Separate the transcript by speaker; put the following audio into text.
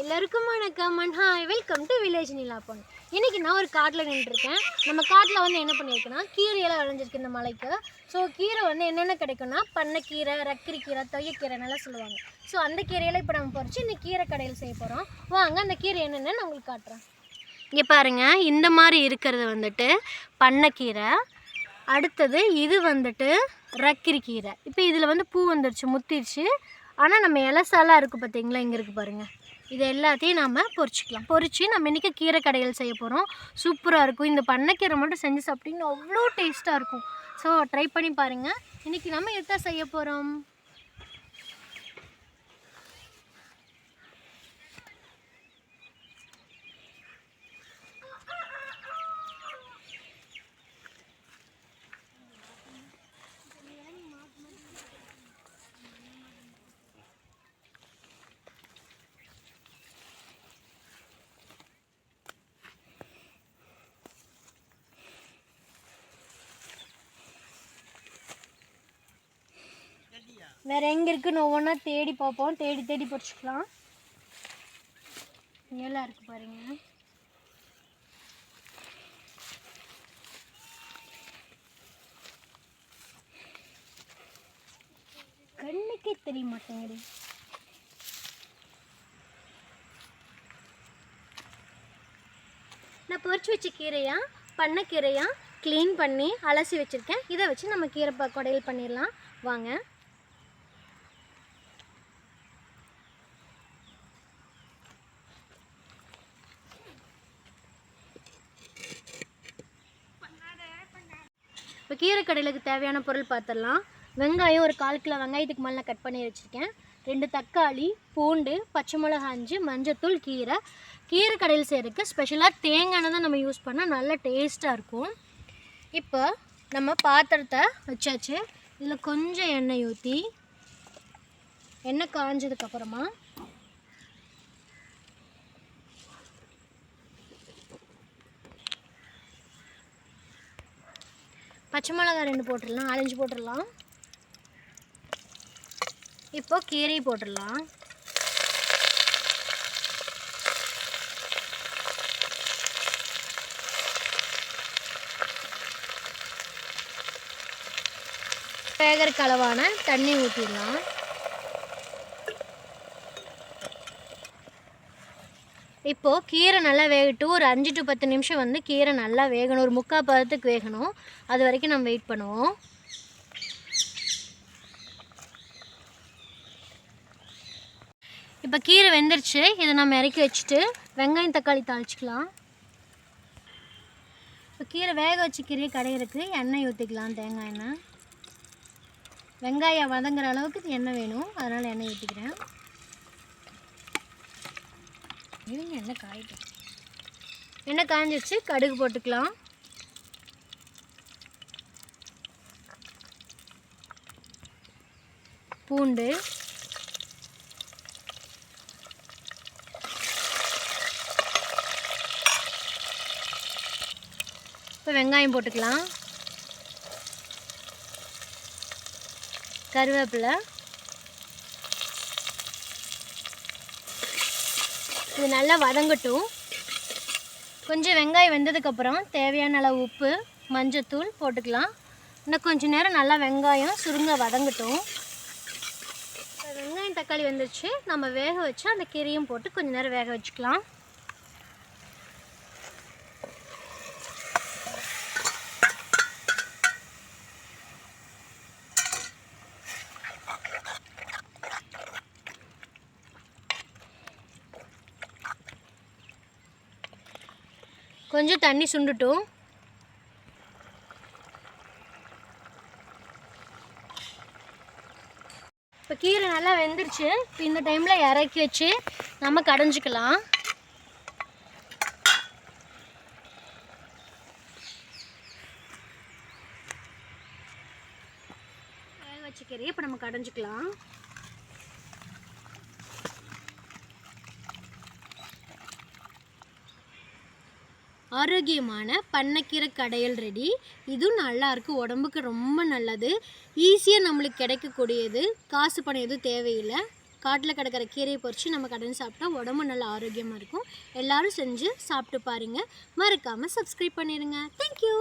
Speaker 1: எல்லாருக்கும் வணக்கம். And hi welcome to village Nilappan இன்றைக்கி நான் ஒரு காட்டில் நின்றுருக்கேன். நம்ம காட்டில் வந்து என்ன பண்ணியிருக்கேன்னா கீரையெல்லாம் விளைஞ்சிருக்கு இந்த மலைக்கு. ஸோ கீரை வந்து என்னென்ன கிடைக்கும்னா பண்ணைக்கீரை ரக்கிரி கீரை தொய்யக்கீரை சொல்லுவாங்க. ஸோ அந்த கீரையெல்லாம் இப்போ நம்ம பறிச்சு இந்த கீரை கடையில் செய்ய போகிறோம் வாங்க அந்த கீரை என்னென்னு நான் உங்களுக்கு காட்டுறேன். இங்கே பாருங்க இந்த மாதிரி இருக்கிறது வந்துட்டு பண்ணைக்கீரை. அடுத்தது இது வந்துட்டு ரக்கிரி கீரை இப்போ இதில் வந்து பூ வந்துருச்சு முத்திருச்சு. ஆனால் நம்ம இலசாலாம் இருக்குது பார்த்தீங்களா இங்கே இருக்குது பாருங்கள் இது எல்லாத்தையும் நாம் பொரிச்சிக்கலாம் பொறிச்சு நம்ம இன்றைக்கி கீரை கடையில் செய்ய போகிறோம் சூப்பராக இருக்கும். இந்த பண்ணைக்கீரை மட்டும் செஞ்சு சாப்பிட்டீங்கன்னா அவ்வளோ டேஸ்ட்டாக இருக்கும். ஸோ ட்ரை பண்ணி பாருங்கள் இன்றைக்கி நம்ம எதான் செய்ய போகிறோம் வேறு எங்கே இருக்குன்னு ஒவ்வொன்றா தேடி பார்ப்போம். தேடி தேடி பொரிச்சுக்கலாம் இங்கெல்லாம் இருக்குது பாருங்க. கண்ணுக்கே தெரிய மாட்டேங்குது. நான் பொரிச்சு வச்ச கீரையா பண்ணக்கீரையா க்ளீன் பண்ணி அலசி வச்சுருக்கேன். இதை வச்சு நம்ம கீரை ப குடையல் பண்ணிடலாம். வாங்க. இப்போ கீரை கடையிலுக்கு தேவையான பொருள் பார்த்துடலாம். வெங்காயம் ஒரு கால் கிலோ வெங்காயத்துக்கு மேலே நான் கட் பண்ணி வச்சுருக்கேன். ரெண்டு தக்காளி பூண்டு பச்சை மிளகா அஞ்சு மஞ்சத்தூள் கீரை. கீரை கடையில் செய்கிறதுக்கு ஸ்பெஷலாக தேங்காய் எண்ணெய் தான் நம்ம யூஸ் பண்ணால் நல்ல டேஸ்ட்டாக இருக்கும். இப்போ நம்ம பாத்திரத்தை வச்சாச்சு. இதில் கொஞ்சம் எண்ணெய் ஊற்றி எண்ணெய் காஞ்சதுக்கப்புறமா பச்சை மிளகாய் ரெண்டு போட்டுடலாம் நாலஞ்சு போட்டுடலாம். இப்போ கீரை போட்டுடலாம். வேகறக்கு அளவான தண்ணி ஊற்றிடலாம் இப்போது கீரை நல்லா வேகட்டும். ஒரு அஞ்சு டு பத்து நிமிஷம் வந்து கீரை நல்லா வேகணும். ஒரு முக்கால் பதத்துக்கு வேகணும். அது வரைக்கும் நம்ம வெயிட் பண்ணுவோம். இப்போ கீரை வெந்துருச்சு. இதை நம்ம இறக்கி வச்சுட்டு வெங்காயம் தக்காளி தாளிச்சிக்கலாம். இப்போ கீரை வேக வச்ச கீரையை கடையிறதுக்கு எண்ணெய் ஊற்றிக்கலாம் தேங்காய் எண்ணெய். வெங்காயம் வதங்குற அளவுக்கு எண்ணெய் வேணும். அதனால் எண்ணெய் ஊற்றிக்கிறேன் இருங்க எண்ணெய் காயிட்டும் எண்ணெய் காஞ்சிச்சு கடுகு போட்டுக்கலாம். பூண்டு. இப்போ வெங்காயம் போட்டுக்கலாம். கருவேப்பிலை. இது நல்லா வதங்கட்டும். கொஞ்சம் வெங்காயம் வெந்ததுக்கப்புறம் தேவையான அளவு உப்பு மஞ்சத்தூள் போட்டுக்கலாம். இன்னும் கொஞ்சம் நேரம் நல்லா வெங்காயம் சுருங்க வதங்கட்டும். வெங்காயம் தக்காளி வந்துருச்சு. நம்ம வேக வச்சு அந்த கீரையும் போட்டு கொஞ்சம் நேரம் வேக வச்சுக்கலாம். கொஞ்சம் தண்ணி சுண்டுட்டும். இப்போ கீரை நல்லா வெந்துருச்சு. இப்போ இந்த டைமில் இறக்கி வச்சு நம்ம கடைஞ்சிக்கலாம். வச்சுக்கிறேன். இப்போ நம்ம கடைஞ்சிக்கலாம். ஆரோக்கியமான பண்ணக்கீரை கடையல் ரெடி இதுவும் நல்லாயிருக்கு உடம்புக்கு ரொம்ப நல்லது. ஈஸியாக நம்மளுக்கு கிடைக்கக்கூடியது. காசு பணம் எதுவும் தேவையில்லை. காட்டில் கிடக்கிற கீரையை பொறிச்சு நம்ம கடன் சாப்பிட்டா உடம்பு நல்லா ஆரோக்கியமாக இருக்கும். எல்லோரும் செஞ்சு சாப்பிட்டு பாருங்கள் மறக்காமல் சப்ஸ்கிரைப் பண்ணிடுங்க தேங்க்யூ